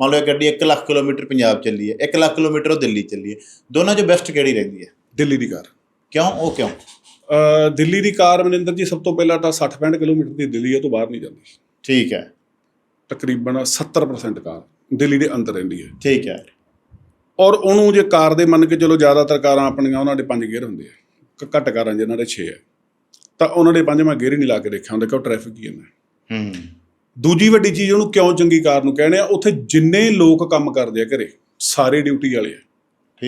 ਮੰਨ ਲਓ ਇਹ ਗੱਡੀ 1 ਲੱਖ ਕਿਲੋਮੀਟਰ ਪੰਜਾਬ ਚੱਲੀ ਹੈ 1 ਲੱਖ ਕਿਲੋਮੀਟਰ ਉਹ ਦਿੱਲੀ ਚੱਲੀ ਹੈ। ਦੋਨਾਂ 'ਚੋਂ ਬੈਸਟ ਕਿਹੜੀ ਰਹਿੰਦੀ ਹੈ? ਦਿੱਲੀ ਦੀ ਕਾਰ। ਕਿਉਂ? ਉਹ ਕਿਉਂ? ਅ, ਦਿੱਲੀ ਦੀ ਕਾਰ ਮਨਿੰਦਰ ਜੀ ਸਭ ਤੋਂ ਪਹਿਲਾਂ ਤਾਂ 60 65 ਕਿਲੋਮੀਟਰ ਦੀ ਦਿੱਲੀ ਹੈ ਤੋਂ ਬਾਹਰ ਨਹੀਂ ਜਾਂਦੀ। ਠੀਕ ਹੈ। ਤਕਰੀਬਨ 70% ਕਾਰ ਦਿੱਲੀ ਦੇ ਅੰਦਰ ਰਹਿੰਦੀ ਹੈ। ਠੀਕ ਹੈ। ਔਰ ਉਹਨੂੰ ਜੇ ਕਾਰ ਦੇ ਮੰਨ ਕੇ ਚਲੋ ਜ਼ਿਆਦਾਤਰ ਕਾਰਾਂ ਆਪਣੀਆਂ ਉਹਨਾਂ ਦੇ ਪੰਜ ਗੇਅਰ ਹੁੰਦੇ ਆ। ਕ- ਘੱਟ ਕਾਰਾਂ ਜਿਨ੍ਹਾਂ ਦੇ 6 ਹੈ ਤਾਂ ਉਹਨਾਂ ਦੇ ਪੰਜ ਮੈਂ ਗੇਅਰ ਹੀ ਨਹੀਂ ਲਾ ਕੇ ਦੇਖਿਆ ਹੁੰਦਾ ਕਿ ਉਹ ਟ੍ਰੈਫਿਕ ਹੀ ਇੰਨਾ ਹੂੰ। ਦੂਜੀ ਵੱਡੀ ਚੀਜ਼ ਉਹਨੂੰ ਕਿਉਂ ਚੰਗੀ ਕਾਰ ਨੂੰ ਕਹਿੰਦੇ ਆ ਉੱਥੇ ਜਿੰਨੇ ਲੋਕ ਕੰਮ ਕਰਦੇ ਆ ਘਰੇ ਸਾਰੇ ਡਿਊਟੀ ਵਾਲੇ ਆ।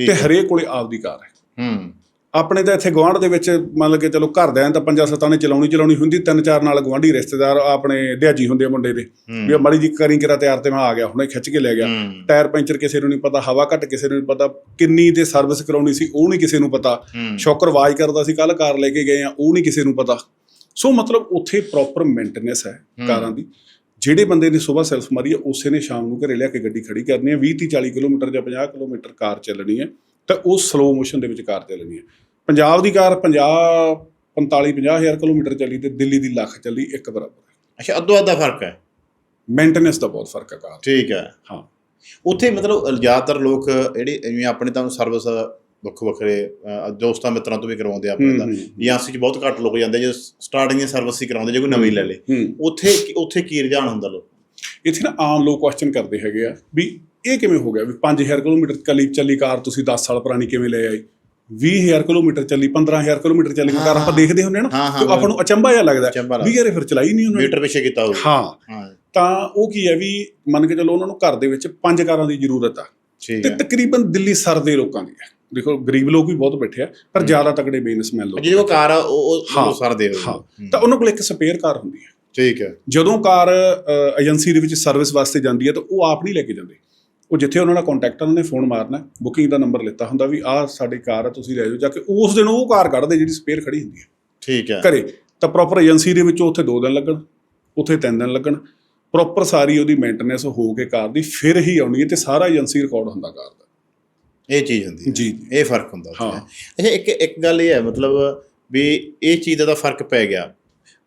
ਤੇ ਹਰੇਕ ਕੋਲੇ ਆਪਦੀ ਕਾਰ ਹੈ। ਹੂੰ। ਆਪਣੇ ਤਾਂ ਇੱਥੇ ਗਵਾਂਢ ਦੇ ਵਿੱਚ ਮੰਨ ਲਓ ਕਿ ਚਲੋ ਘਰਦਿਆਂ ਤਾਂ ਪੰਜਾਂ ਸੱਤਾਂ ਨੇ ਚਲਾਉਣੀ ਚਲਾਉਣੀ ਹੁੰਦੀ ਤਿੰਨ ਚਾਰ ਨਾਲ ਗਵਾਂਢੀ ਰਿਸ਼ਤੇਦਾਰ ਆਪਣੇ ਦਿਹਾਜੀ ਹੁੰਦੇ ਆ ਮੁੰਡੇ ਦੇ। ਵੀ ਮਾੜੀ ਜੀ ਕਰੀ ਕਰਾ ਤਿਆਰ ਤੇ ਮੈਂ ਆ ਗਿਆ ਹੁਣੇ ਖਿੱਚ ਕੇ ਲੈ ਗਿਆ। ਟਾਇਰ ਪੈਂਚਰ ਕਿਸੇ ਨੂੰ ਨਹੀਂ ਪਤਾ ਹਵਾ ਘੱਟ ਕਿਸੇ ਨੂੰ ਨਹੀਂ ਪਤਾ ਕਿੰਨੀ ਤੇ ਸਰਵਿਸ ਕਰਾਉਣੀ ਸੀ ਉਹ ਨਹੀਂ ਕਿਸੇ ਨੂੰ ਪਤਾ। ਸ਼ੌਕਰ ਆਵਾਜ਼ ਕਰਦਾ ਸੀ ਕੱਲ ਕਾਰ ਲੈ ਕੇ ਗਏ ਆ ਉਹ ਨਹੀਂ ਕਿਸੇ ਨੂੰ ਪਤਾ। ਸੋ ਮਤਲਬ ਉੱਥੇ ਪ੍ਰੋਪਰ ਮੇਨਟੇਨੈਂਸ ਹੈ। ਕਾਰਾਂ ਦੀ। ਜਿਹੜੇ ਬੰਦੇ ਨੇ ਸਵੇਰ ਸੈਲਫ ਮਾਰੀ ਹੈ ਉਸੇ ਨੇ ਸ਼ਾਮ ਨੂੰ ਘਰੇ ਲਿਆ ਕੇ ਗੱਡੀ ਖੜੀ ਕਰਨੀ ਹੈ 20 30 40 ਕਿਲੋਮੀਟਰ ਜਾਂ 50 ਕਿਲੋਮੀਟਰ ਕਾਰ ਚੱਲਣੀ ਹੈ ਤਾਂ ਉਹ ਸਲੋ ਮੋਸ਼ਨ ਦੇ ਵਿੱਚ ਕਾਰ ਚੱਲਣੀ ਹੈ ਪੰਜਾਬ ਦੀ ਕਾਰ 50 45 50 ਹਜ਼ਾਰ ਕਿਲੋਮੀਟਰ ਚੱਲੀ ਤੇ ਦਿੱਲੀ ਦੀ ਲੱਖ ਚੱਲੀ ਇੱਕ ਬਰਾਬਰ ਹੈ ਅੱਛਾ ਅੱਧੋ ਅੱਧਾ ਫ਼ਰਕ ਹੈ? ਮੇਨਟੇਨੈਂਸ ਦਾ ਬਹੁਤ ਫ਼ਰਕ ਹੈ ਕਾਰ ਠੀਕ ਹੈ ਹਾਂ। ਉੱਥੇ ਮਤਲਬ ਜ਼ਿਆਦਾਤਰ ਲੋਕ ਜਿਹੜੇ ਜਿਵੇਂ ਆਪਣੇ ਤਾਂ ਸਰਵਿਸ ਵੱਖ ਵੱਖਰੇ ਦੋਸਤਾਂ ਮਿੱਤਰਾਂ ਤੋਂ ਵੀ ਕਰਵਾਉਂਦੇ ਆਪਣੇ ਦਾ ਏਜੰਸੀ 'ਚ ਬਹੁਤ ਘੱਟ ਲੋਕ ਜਾਂਦੇ ਜੇ ਸਟਾਰਟਿੰਗ ਦੀ ਸਰਵਿਸ ਹੀ ਕਰਾਉਂਦੇ ਜੇ ਕੋਈ ਨਵੀਂ ਲੈ ਲੇ। ਉੱਥੇ ਉੱਥੇ ਕੀ ਰੁਝਾਨ ਹੁੰਦਾ ਲੋਕ? ਇੱਥੇ ਨਾ ਆਮ ਲੋਕ ਕੁਐਸਚਨ ਕਰਦੇ ਹੈਗੇ ਆ ਵੀ ਇਹ ਕਿਵੇਂ ਹੋ ਗਿਆ ਵੀ 5000 ਕਿਲੋਮੀਟਰ ਕੱਲੀ ਚੱਲੀ ਕਾਰ ਤੁਸੀਂ 10 ਸਾਲ ਪੁਰਾਣੀ ਕਿਵੇਂ ਲੈ ਆਏ? 20000 ਕਿਲੋਮੀਟਰ ਚੱਲੀ 15000 ਕਿਲੋਮੀਟਰ ਚੱਲੀ ਕਾਰ ਆਪਾਂ ਦੇਖਦੇ ਹੁੰਦੇ ਆ ਨਾ ਤੇ ਆਪਾਂ ਨੂੰ ਅਚੰਭਾ ਜਿਹਾ ਲੱਗਦਾ। ਵੀ ਯਾਰ ਇਹ ਫਿਰ ਚਲਾਈ ਨਹੀਂ ਉਹਨਾਂ ਨੇ। ਮੀਟਰ ਪਿੱਛੇ ਕੀਤਾ ਹੋਵੇ ਹਾਂ। ਤਾਂ ਉਹ ਕੀ ਹੈ ਵੀ ਮੰਨ ਕੇ ਚੱਲੋ ਉਹਨਾਂ ਨੂੰ ਘਰ ਦੇ ਵਿੱਚ ਪੰਜ ਕਾਰਾਂ ਦੀ ਜ਼ਰੂਰਤ ਆ। ਤੇ ਤਕਰੀਬਨ ਦਿੱਲੀ ਸਰਦੇ ਲੋਕਾਂ ਦੀ ਹੈ। ਦੇਖੋ ਗਰੀਬ ਲੋਕ ਵੀ ਬਹੁਤ ਬੈਠੇ ਆ ਪਰ ਜ਼ਿਆਦਾ ਤਕੜੇ ਬਿਜ਼ਨਸਮੈਨ ਲੋਕ ਜਿਹਦੇ ਕੋਲ ਕਾਰ ਆ ਉਹ ਉਹ- ਸਰ ਦੇ ਹਾਂ। ਤਾਂ ਉਹਨਾਂ ਕੋਲ ਇੱਕ ਸਪੇਅਰ ਕਾਰ ਹੁੰਦੀ ਹੈ। ਠੀਕ ਹੈ। ਜਦੋਂ ਕਾਰ ਏਜੰਸੀ ਦੇ ਵਿੱਚ ਸਰਵਿਸ ਵਾਸਤੇ ਜਾਂਦੀ ਹੈ ਤਾਂ ਉਹ ਆਪ ਨਹੀਂ ਲੈ ਕੇ ਜਾਂਦੇ। ਉਹ ਜਿੱਥੇ ਉਹਨਾਂ ਦਾ ਕੰਟੈਕਟ ਉਹਨਾਂ ਨੇ ਫੋਨ ਮਾਰਨਾ ਬੁਕਿੰਗ ਦਾ ਨੰਬਰ ਲਿੱਤਾ ਹੁੰਦਾ ਵੀ ਆਹ ਸਾਡੀ ਕਾਰ ਹੈ ਤੁਸੀਂ ਲੈ ਜਾਓ ਜਾ ਕੇ ਉਸ ਦਿਨ ਉਹ ਕਾਰ ਕੱਢਦੇ ਜਿਹੜੀ ਸਪੇਅਰ ਖੜੀ ਹੁੰਦੀ ਹੈ। ਠੀਕ ਹੈ। ਘਰੇ। ਤਾਂ ਪ੍ਰੋਪਰ ਏਜੰਸੀ ਦੇ ਵਿੱਚੋਂ ਉੱਥੇ 2 ਦਿਨ ਲੱਗਣ ਉੱਥੇ 3 ਦਿਨ ਲੱਗਣ। ਪ੍ਰੋਪਰ ਸਾਰੀ ਉਹਦੀ ਮੇਨਟੇਨੈਂਸ ਹੋ ਕੇ ਕਾਰ ਦੀ ਫਿਰ ਹੀ ਆਉਣੀ ਹੈ ਤੇ ਸਾਰਾ ਏਜੰਸੀ ਰਿਕਾਰਡ ਹੁੰਦਾ ਕਾਰ ਦਾ। ਇਹ ਚੀਜ਼ ਹੁੰਦੀ ਹੈ। ਜੀ ਇਹ ਫ਼ਰਕ ਹੁੰਦਾ। ਹਾਂ। ਅੱਛਾ ਇੱਕ ਇੱਕ ਗੱਲ ਇਹ ਹੈ ਮਤਲਬ ਵੀ ਇਹ ਚੀਜ਼ ਦਾ ਫ਼ਰਕ ਪੈ ਗਿਆ।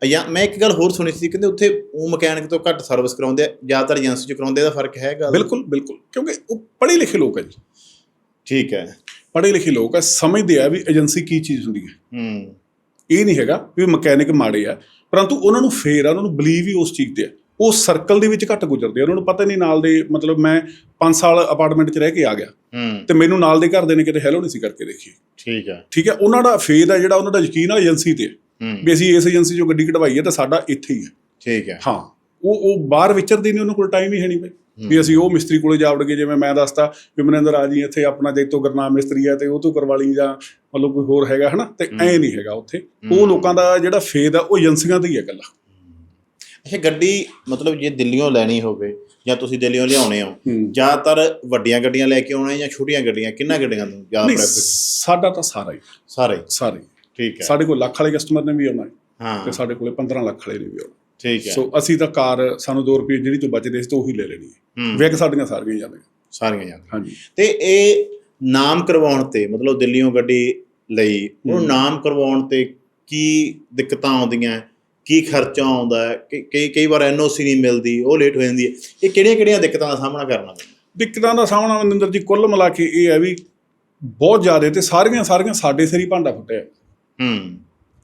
ਜਾਂ ਮੈਂ ਇੱਕ ਗੱਲ ਹੋਰ ਸੁਣੀ ਸੀ ਕਹਿੰਦੇ ਉੱਥੇ ਉਹ ਮਕੈਨਿਕ ਤੋਂ ਘੱਟ ਸਰਵਿਸ ਕਰਾਉਂਦੇ ਆ ਜ਼ਿਆਦਾਤਰ ਏਜੰਸੀ ਚ ਕਰਾਉਂਦੇ ਆ, ਇਹਦਾ ਫ਼ਰਕ ਹੈਗਾ? ਬਿਲਕੁਲ ਬਿਲਕੁਲ। ਕਿਉਂਕਿ ਉਹ ਪੜ੍ਹੇ ਲਿਖੇ ਲੋਕ ਹੈ ਜੀ। ਠੀਕ ਹੈ। ਪੜ੍ਹੇ ਲਿਖੇ ਲੋਕ ਹੈ ਸਮਝਦੇ ਆ ਵੀ ਏਜੰਸੀ ਕੀ ਚੀਜ਼ ਹੁੰਦੀ ਹੈ। ਹੂੰ। ਇਹ ਨਹੀਂ ਹੈਗਾ ਵੀ ਮਕੈਨਿਕ ਮਾੜੇ ਆ ਪਰੰਤੂ ਉਹਨਾਂ ਨੂੰ ਫੇਰ ਆ ਉਹਨਾਂ ਨੂੰ ਬਲੀਵ ਹੀ ਉਸ ਚੀਜ਼ ਤੇ ਆ। ਉਹ ਸਰਕਲ ਦੇ ਵਿੱਚ ਘੱਟ ਗੁਜ਼ਰਦੇ ਆ। ਉਹਨਾਂ ਨੂੰ ਪਤਾ ਨਹੀਂ ਨਾਲ ਦੇ ਮਤਲਬ ਮੈਂ 5 ਸਾਲ ਅਪਾਰਟਮੈਂਟ 'ਚ ਰਹਿ ਕੇ ਆ ਗਿਆ। ਹੂੰ। ਤੇ ਮੈਨੂੰ ਨਾਲ ਦੇ ਘਰ ਦੇ ਨੇ ਕਿਤੇ ਹੈਲੋ ਨਹੀਂ ਸੀ ਕਰਕੇ ਦੇਖੀ। ਠੀਕ ਹੈ ਠੀਕ ਹੈ ਉਹਨਾਂ ਦਾ ਫੇਰ ਆ ਜਿਹੜਾ ਉਹਨਾਂ ਦਾ ਯਕੀਨ ਆ ਏਜੰਸੀ ਤੇ। ਹੂੰ। ਵੀ ਅਸੀਂ ਇਸ ਏਜੰਸੀ 'ਚੋਂ ਗੱਡੀ ਕਢਵਾਈ ਹੈ ਤਾਂ ਸਾਡਾ ਇੱਥੇ ਹੀ ਹੈ ਠੀਕ ਹੈ ਹਾਂ। ਉਹ ਉਹ ਬਾਹਰ ਵਿਚਰਦੇ ਨਹੀਂ ਉਹਨਾਂ ਕੋਲ ਟਾਈਮ ਹੀ ਹੈ ਨਹੀਂ ਬਈ। ਵੀ ਅਸੀਂ ਉਹ ਮਿਸਤਰੀ ਕੋਲੇ ਜਾ ਵੜ ਗਏ ਜਿਵੇਂ ਮੈਂ ਦੱਸਤਾ ਵੀ ਮਨਿੰਦਰ ਆ ਜੀ ਇੱਥੇ ਆਪਣਾ ਜੈਤੋ ਗਰਨਾਮ ਮਿਸਤਰੀ ਆ ਤੇ ਉਹ ਤੋਂ ਕਰਵਾ ਲਈ ਜਾਂ ਮਤਲਬ ਕੋਈ ਹੋਰ ਹੈਗਾ ਹਨਾ ਤੇ ਐ ਨਹੀਂ ਹੈਗਾ ਉੱਥੇ। ਉਹ ਲੋਕਾਂ ਦਾ ਜਿਹੜਾ ਫੇਦ ਆ ਉਹ ਏਜੰਸੀਆਂ ਤੇ ਹੀ ਹੈ ਇਕੱਲਾ। ਅੱਛਾ ਗੱਡੀ ਮਤਲਬ ਜੇ ਦਿੱਲੀੋਂ ਲੈਣੀ ਹੋਵੇ ਜਾਂ ਤੁਸੀਂ ਦਿੱਲੀੋਂ ਲਿਆਉਣੇ ਹੋ ਹੂੰ। ਜ਼ਿਆਦਾਤਰ ਵੱਡੀਆਂ ਗੱਡੀਆਂ ਲੈ ਕੇ ਆਉਣਾ ਜਾਂ ਛੋਟੀਆਂ ਗੱਡੀਆਂ ਕਿੰਨਾ ਗੱਡੀਆਂ ਤੋਂ ਜ਼ਿਆਦਾ ਪ੍ਰੈਫਰ ਸਾਡਾ ਤਾਂ ਸਾਰਾ ਹੀ। ਸਾਰੇ? ਸਾਰੇ ਹੀ। ਠੀਕ ਹੈ। ਸਾਡੇ ਕੋਲ ਲੱਖ ਵਾਲੇ ਕਸਟਮਰ ਨੇ ਵੀ ਆਉਣਾ ਹੈ ਤੇ ਹਾਂ ਸਾਡੇ ਕੋਲੇ 15 ਲੱਖ ਵਾਲੇ ਨੇ ਵੀ ਆਉਣਾ। ਠੀਕ ਹੈ। ਸੋ ਅਸੀਂ ਤਾਂ ਕਾਰ ਸਾਨੂੰ 2 ਰੁਪਏ ਜਿਹੜੀ ਤੋਂ ਬਚਦੇ ਸੀ ਤਾਂ ਉਹੀ ਲੈ ਲੈਣੀ ਹੈ। ਹੂੰ। ਵਿਕ ਸਾਡੀਆਂ ਸਾਰੀਆਂ ਹੀ ਜਾਂਦੀਆਂ ਸਾਰੀਆਂ ਜਾਂਦੀਆਂ ਹਾਂਜੀ। ਤੇ ਇਹ ਨਾਮ ਕਰਵਾਉਣ ਤੇ ਮਤਲਬ ਦਿੱਲੀੋਂ ਗੱਡੀ ਲਈ ਉਹ ਹੂੰ। ਨਾਮ ਕਰਵਾਉਣ ਤੇ ਕੀ ਦਿੱਕਤਾਂ ਆਉਂਦੀਆਂ? ਹੈ? ਕੀ ਖਰਚਾ ਆਉਂਦਾ ਹੈ ਕਿ ਕਈ ਕਈ ਵਾਰ ਐਨਓਸੀ ਨਹੀਂ ਮਿਲਦੀ ਉਹ ਲੇਟ ਹੋ ਜਾਂਦੀ ਹੈ। ਇਹ ਕਿਹੜੀਆਂ ਕਿਹੜੀਆਂ ਦਿੱਕਤਾਂ ਦਾ ਸਾਹਮਣਾ ਕਰਨਾ ਪੈਂਦਾ? ਦਿੱਕਤਾਂ ਦਾ ਸਾਹਮਣਾ ਮਨਿੰਦਰ ਜੀ ਕੁੱਲ ਮਿਲਾ ਕੇ ਇਹ ਹੈ ਵੀ ਬਹੁਤ ਜ਼ਿਆਦਾ ਤੇ ਸਾਰੀਆਂ ਸਾਰੀਆਂ ਸਾਡੇ ਸਿਰ ਹੀ ਭਾਂਡਾ ਫੁੱਟਿਆ। ਹੂੰ।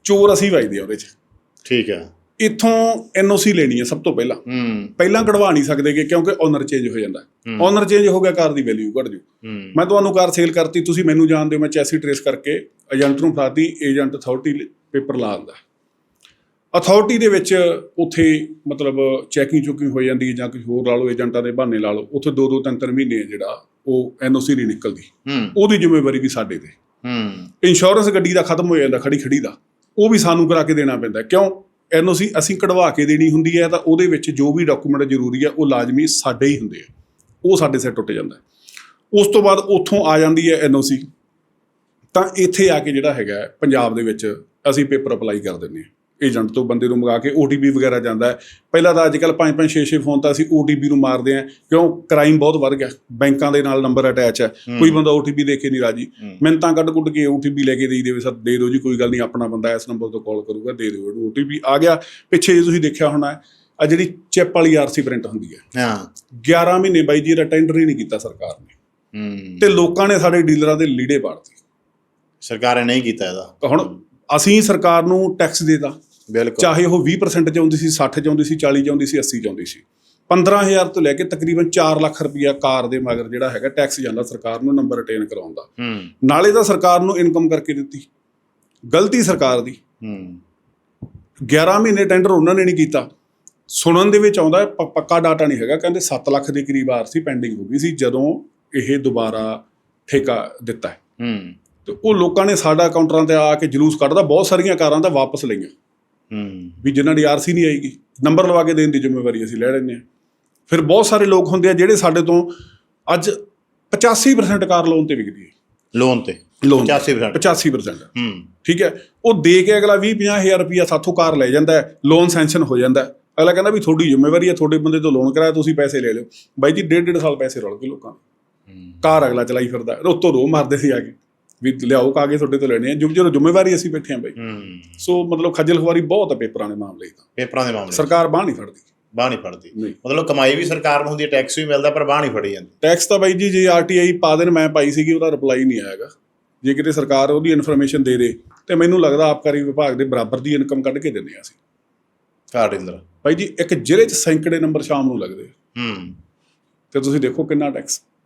ਚੋਰ ਅਸੀਂ ਵੱਜਦੇ ਆ ਉਹਦੇ 'ਚ। ਠੀਕ ਹੈ। ਇੱਥੋਂ ਐਨਓਸੀ ਲੈਣੀ ਹੈ ਸਭ ਤੋਂ ਪਹਿਲਾਂ। ਹੂੰ। ਪਹਿਲਾਂ ਕਢਵਾ ਨਹੀਂ ਸਕਦੇਗੇ ਕਿਉਂਕਿ ਓਨਰ ਚੇਂਜ ਹੋ ਜਾਂਦਾ। ਓਨਰ ਚੇਂਜ ਹੋ ਗਿਆ ਕਾਰ ਦੀ ਵੈਲਿਊ ਘਟ ਜੂ। ਮੈਂ ਤੁਹਾਨੂੰ ਕਾਰ ਸੇਲ ਕਰਤੀ ਤੁਸੀਂ ਮੈਨੂੰ ਜਾਣਦੇ ਹੋ ਮੈਂ ਚੈਸੀ ਟਰੇਸ ਕਰਕੇ ਏਜੰਟ ਨੂੰ ਫੜਾਤੀ ਏਜੰਟ ਅਥਾਰਟੀ ਪੇਪਰ ਲਾ ਦਿੰਦਾ ਅਥਾਰਟੀ ਦੇ ਵਿੱਚ ਉੱਥੇ ਮਤਲਬ ਚੈਕਿੰਗ ਚੁਕਿੰਗ ਹੋ ਜਾਂਦੀ ਹੈ ਜਾਂ ਕੁਝ ਹੋਰ ਲਾ ਲਓ ਏਜੰਟਾਂ ਦੇ ਬਹਾਨੇ ਲਾ ਲਓ ਉੱਥੇ ਦੋ ਦੋ ਤਿੰਨ ਤਿੰਨ ਮਹੀਨੇ ਜਿਹੜਾ ਉਹ ਐਨਓਸੀ ਨਹੀਂ ਨਿਕਲਦੀ। ਉਹਦੀ ਜ਼ਿੰਮੇਵਾਰੀ ਵੀ ਸਾਡੇ ਤੇ। ਹੂੰ। ਇੰਸ਼ੋਰੈਂਸ ਗੱਡੀ ਦਾ ਖਤਮ ਹੋ ਜਾਂਦਾ ਖੜੀ ਖੜੀ ਦਾ। ਉਹ ਵੀ ਸਾਨੂੰ ਕਰਾ ਕੇ ਦੇਣਾ ਪੈਂਦਾ। ਕਿਉਂ? ਐਨਓਸੀ ਅਸੀਂ ਕਢਵਾ ਕੇ ਦੇਣੀ ਹੁੰਦੀ ਹੈ ਤਾਂ ਉਹਦੇ ਵਿੱਚ ਜੋ ਵੀ ਡਾਕੂਮੈਂਟ ਜ਼ਰੂਰੀ ਹੈ ਉਹ ਲਾਜ਼ਮੀ ਸਾਡੇ ਹੀ ਹੁੰਦੇ ਆ। ਉਹ ਸਾਡੇ ਸਿਰ ਟੁੱਟ ਜਾਂਦਾ। ਉਸ ਤੋਂ ਬਾਅਦ ਉੱਥੋਂ ਆ ਜਾਂਦੀ ਹੈ ਐਨਓਸੀ ਤਾਂ ਇੱਥੇ ਆ ਕੇ ਜਿਹੜਾ ਹੈਗਾ ਪੰਜਾਬ ਦੇ ਵਿੱਚ ਅਸੀਂ ਪੇਪਰ ਅਪਲਾਈ ਕਰ ਦਿੰਦੇ ਹਾਂ। ਏਜੰਟ ਤੋਂ ਬੰਦੇ ਨੂੰ ਮੰਗਾ ਕੇ OTP ਵਗੈਰਾ ਜਾਂਦਾ ਹੈ। ਪਹਿਲਾਂ ਤਾਂ ਅੱਜ ਕੱਲ 5 5 6 6 ਫੋਨ ਤਾਂ ਅਸੀਂ OTP ਨੂੰ ਮਾਰਦੇ ਹਾਂ ਕਿਉਂ? ਕ੍ਰਾਈਮ ਬਹੁਤ ਵੱਧ ਗਿਆ। ਬੈਂਕਾਂ ਦੇ ਨਾਲ ਨੰਬਰ ਅਟੈਚ ਹੈ। ਕੋਈ ਬੰਦਾ OTP ਦੇ ਕੇ ਨਹੀਂ ਰਾਜੀ। ਮਿੰਤਾਂ ਕੱਢ ਕੁੱਟ ਕੇ OTP ਲੈ ਕੇ ਦੇਈ ਦੇਵੇ ਸਰ ਦੇ ਦਿਓ ਜੀ ਕੋਈ ਗੱਲ ਨਹੀਂ ਆਪਣਾ ਬੰਦਾ ਇਸ ਨੰਬਰ ਤੋਂ ਕਾਲ ਕਰੂਗਾ ਦੇ ਦਿਓ। ਉਹਨੂੰ OTP ਆ ਗਿਆ। ਪਿੱਛੇ ਜੇ ਤੁਸੀਂ ਦੇਖਿਆ ਹੋਣਾ ਆ ਜਿਹੜੀ ਚਿਪ ਵਾਲੀ ਆਰਸੀ ਪ੍ਰਿੰਟ ਹੁੰਦੀ ਹੈ। ਹਾਂ। 11 ਮਹੀਨੇ ਬਾਈ ਜੀ ਇਹਦਾ ਟੈਂਡਰ ਹੀ ਨਹੀਂ ਕੀਤਾ ਸਰਕਾਰ ਨੇ। ਤੇ ਲੋਕਾਂ ਨੇ ਸਾਡੇ ਡੀਲਰਾਂ ਦੇ ਲੀੜੇ ਪਾੜਤੇ। ਸਰਕਾਰ ਨੇ ਨਹੀਂ ਕੀਤਾ ਇਹਦਾ। ਹੁਣ ਅਸੀਂ ਸਰਕਾਰ ਨੂੰ ਟੈਕਸ ਬਿਲਕੁਲ ਚਾਹੇ ਉਹ 20% ਚ ਆਉਂਦੀ ਸੀ 60 ਚ ਆਉਂਦੀ ਸੀ 40 ਚ ਆਉਂਦੀ ਸੀ 80 ਚ ਆਉਂਦੀ ਸੀ। 15000 ਤੋਂ ਲੈ ਕੇ ਤਕਰੀਬਨ 4 ਲੱਖ ਰੁਪਇਆ ਕਾਰ ਦੇ ਮਗਰ ਜਿਹੜਾ ਹੈਗਾ ਟੈਕਸ ਜਾਂਦਾ ਸਰਕਾਰ ਨੂੰ ਨੰਬਰ ਰਿਟੇਨ ਕਰਾਉਣ ਦਾ। ਹੂੰ। ਨਾਲੇ ਤਾਂ ਸਰਕਾਰ ਨੂੰ ਇਨਕਮ ਕਰਕੇ ਦਿੱਤੀ। ਗਲਤੀ ਸਰਕਾਰ ਦੀ। ਹੂੰ। 11 ਮਹੀਨੇ ਟੈਂਡਰ ਉਹਨਾਂ ਨੇ ਨਹੀਂ ਕੀਤਾ। ਸੁਣਨ ਦੇ ਵਿੱਚ ਆਉਂਦਾ ਪੱਕਾ ਡਾਟਾ ਨਹੀਂ ਹੈਗਾ। ਕਹਿੰਦੇ 7 ਲੱਖ ਦੇ ਕਰੀਬ ਆਰਸੀ ਪੈਂਡਿੰਗ ਹੋ ਗਈ ਸੀ ਜਦੋਂ ਇਹ ਦੁਬਾਰਾ ਠੇਕਾ ਦਿੱਤਾ ਹੈ। ਤੇ ਉਹ ਲੋਕਾਂ ਨੇ ਸਾਡਾ ਕਾਊਂਟਰਾਂ ਤੇ ਆ ਕੇ ਜਲੂਸ ਕੱਢਦਾ ਬਹੁਤ ਸਾਰੀਆਂ ਕਾਰਾਂ ਤਾਂ ਵਾਪਸ ਲਈਆਂ। ਹੂੰ। ਵੀ ਜਿਨ੍ਹਾਂ ਦੀ ਆਰਸੀ ਨਹੀਂ ਆਏਗੀ ਨੰਬਰ ਲਵਾ ਕੇ ਦੇਣ ਦੀ ਜ਼ਿੰਮੇਵਾਰੀ ਅਸੀਂ ਲੈ ਲੈਂਦੇ ਹਾਂ। ਫਿਰ ਬਹੁਤ ਸਾਰੇ ਲੋਕ ਹੁੰਦੇ ਆ ਜਿਹੜੇ ਸਾਡੇ ਤੋਂ ਅੱਜ 85% ਕਾਰ ਲੋਨ ਤੇ ਵਿਕਦੀ ਹੈ। ਲੋਨ ਤੇ? ਲੋਨ 85% 85% ਹੂੰ। ਠੀਕ ਹੈ? ਉਹ ਦੇ ਕੇ ਅਗਲਾ 20 ਹਜ਼ਾਰ ਰੁਪਇਆ ਸਾਥੋਂ ਕਾਰ ਲੈ ਜਾਂਦਾ ਲੋਨ ਸੈਂਕਸ਼ਨ ਹੋ ਜਾਂਦਾ ਅਗਲਾ ਕਹਿੰਦਾ ਵੀ ਤੁਹਾਡੀ ਜ਼ਿੰਮੇਵਾਰੀ ਹੈ ਤੁਹਾਡੇ ਬੰਦੇ ਤੋਂ ਲੋਨ ਕਰਾਇਆ ਤੁਸੀਂ ਪੈਸੇ ਲੈ ਲਿਓ। ਬਾਈ ਜੀ ਡੇਢ ਡੇਢ ਸਾਲ ਪੈਸੇ ਰੁਲ ਗਏ ਲੋਕਾਂ ਹੂੰ। ਕਾਰ ਅਗਲਾ ਚਲਾਈ ਫਿਰਦਾ। ਉੱਤੋਂ ਰੋ ਮਾਰਦੇ ਸੀ ਆ ਕੇ। ਵੀ ਲਿਆਓ ਕਾਗਜ਼ ਤੁਹਾਡੇ ਤੋਂ ਲੈਣੇ ਆ। ਜੋ ਜਦੋਂ ਜ਼ਿੰਮੇਵਾਰੀ ਅਸੀਂ ਬੈਠੇ ਹਾਂ ਬਾਈ। ਹੂੰ। ਸੋ ਮਤਲਬ ਖੱਜਲ ਖੁਆਰੀ ਬਹੁਤ ਹੈ ਪੇਪਰਾਂ ਦੇ ਮਾਮਲੇ ਤਾਂ ਪੇਪਰਾਂ ਦੇ ਮਾਮਲੇ ਸਰਕਾਰ ਬਾਹ ਨਹੀਂ ਫੜਦੀ। ਬਾਹ ਨਹੀਂ ਫੜਦੀ। ਮਤਲਬ ਕਮਾਈ ਵੀ ਸਰਕਾਰ ਨੂੰ ਹੁੰਦੀ ਹੈ ਟੈਕਸ ਵੀ ਮਿਲਦਾ ਪਰ ਬਾਹ ਨਹੀਂ ਫੜੀ ਜਾਂਦੀ। ਟੈਕਸ ਤਾਂ ਬਾਈ ਜੀ ਜੇ ਆਰਟੀਆਈ ਪਾ ਦੇਣ ਮੈਂ ਪਾਈ ਸੀਗੀ ਉਹਦਾ ਰਿਪਲਾਈ ਨਹੀਂ ਆਇਆਗਾ ਜੇ ਕਿਤੇ ਸਰਕਾਰ ਉਹਦੀ ਇਨਫੋਰਮੇਸ਼ਨ ਦੇ ਦੇ ਤੇ ਮੈਨੂੰ ਲੱਗਦਾ ਆਬਕਾਰੀ ਵਿਭਾਗ ਦੇ ਬਰਾਬਰ ਦੀ ਇਨਕਮ ਕੱਢ ਕੇ ਦਿੰਦੇ ਆ ਅਸੀਂ। ਡੀਲਰ ਬਾਈ ਜੀ ਇੱਕ ਜ਼ਿਲ੍ਹੇ 'ਚ ਸੈਂਕੜੇ ਨੰਬਰ ਸ਼ਾਮ ਨੂੰ ਲੱਗਦੇ ਆ। ਹੂੰ। ਤੇ ਤੁਸੀਂ ਦੇਖੋ ਕਿੰਨਾ ਟੈਕਸ